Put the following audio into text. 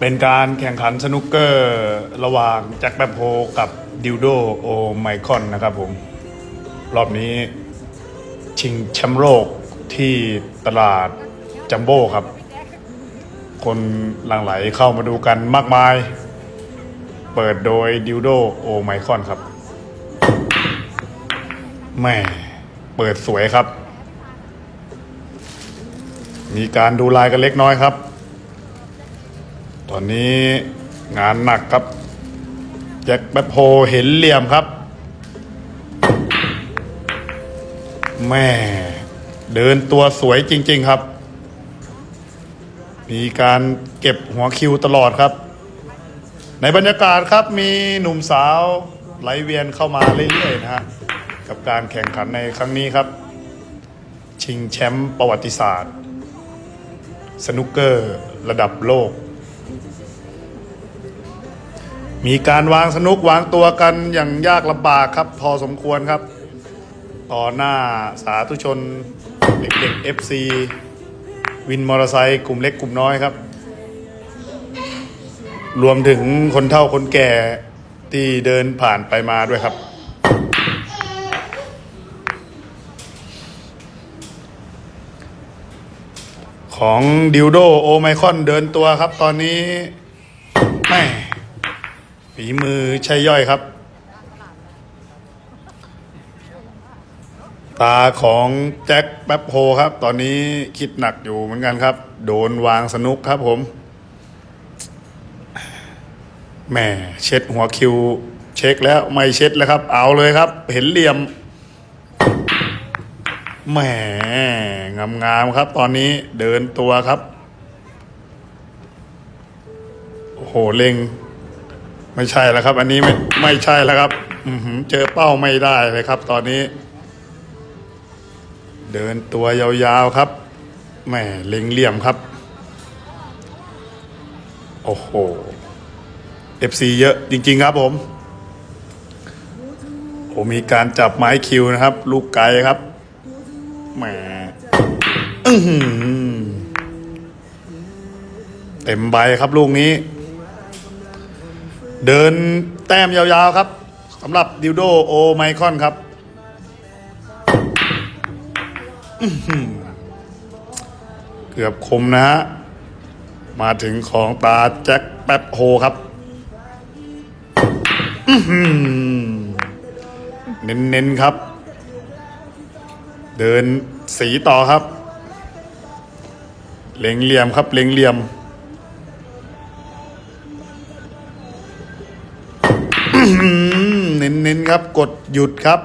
เป็นการแข่งขันสนุกเกอร์ระหว่างแจ็คแปบโฮกับดิวโดโอไมคอนนะครับผม รอบนี้ชิงแชมป์โลกที่ตลาดจัมโบ้ครับ คนหลั่งไหลเข้ามาดูกันมากมาย เปิดโดยดิวโดโอไมคอนครับแม่เปิดสวยครับ มีการดูลายกันเล็กน้อยครับ ตอนนี้งานหนักครับ แจ็คแบทโฮเห็นเหลี่ยมครับ แม่ เดินตัวสวยจริง ๆครับ มีการเก็บหัวคิวตลอดครับ ในบรรยากาศครับมีหนุ่มสาวไหลเวียนเข้ามาเรื่อยๆนะฮะกับการแข่งขันในครั้งนี้ครับ ชิงแชมป์ประวัติศาสตร์ สนุกเกอร์ระดับโลก มีการวางสนุกวางตัวกันอย่างยากลำบากครับ พอสมควรครับ ต่อหน้าสาธุชนเด็กๆ FC วินมอเตอร์ไซค์กลุ่มเล็กกลุ่มน้อยครับ รวมถึงคนเฒ่าคนแก่ที่เดินผ่านไปมาด้วยครับ ของดิวโดโอไมคอนเดินตัวครับตอนนี้แม่ ฝีมือใช่ย่อยครับ ตาของแจ็คแป๊บโฮครับ ตอนนี้คิดหนักอยู่เหมือนกันครับ โดนวางสนุกครับผมแหมเช็ดหัวคิว เช็คแล้วไม่เช็ดแล้วครับ เอาเลยครับ เห็นเหลี่ยมแหมงามๆครับ ตอนนี้เดินตัวครับโอ้โหเล็ง ไม่ใช่แล้วครับ อันนี้ไม่ไม่ใช่แล้วครับ อืเจอเป้าไม่ได้เลยครับ ตอนนี้ เดินตัวยาวๆครับแหมเล็งเหลี่ยมครับ โอ้โห FC เยอะจริง ๆ ครับผมผมมีการจับไม้คิวนะครับ ลูกไกลครับแหมอื้อหือเต็มใบครับลูกนี้ เดินแต้มยาวๆครับสำหรับดิวโดโอไมคอนครับเกือบคมนะฮะ มาถึงของตาแจ็คแป๊บโฮครับเน้นๆครับ เดินสีต่อครับ เล็งเหลี่ยมครับ เล็งเหลี่ยม เน้นๆครับ กดหยุดครับ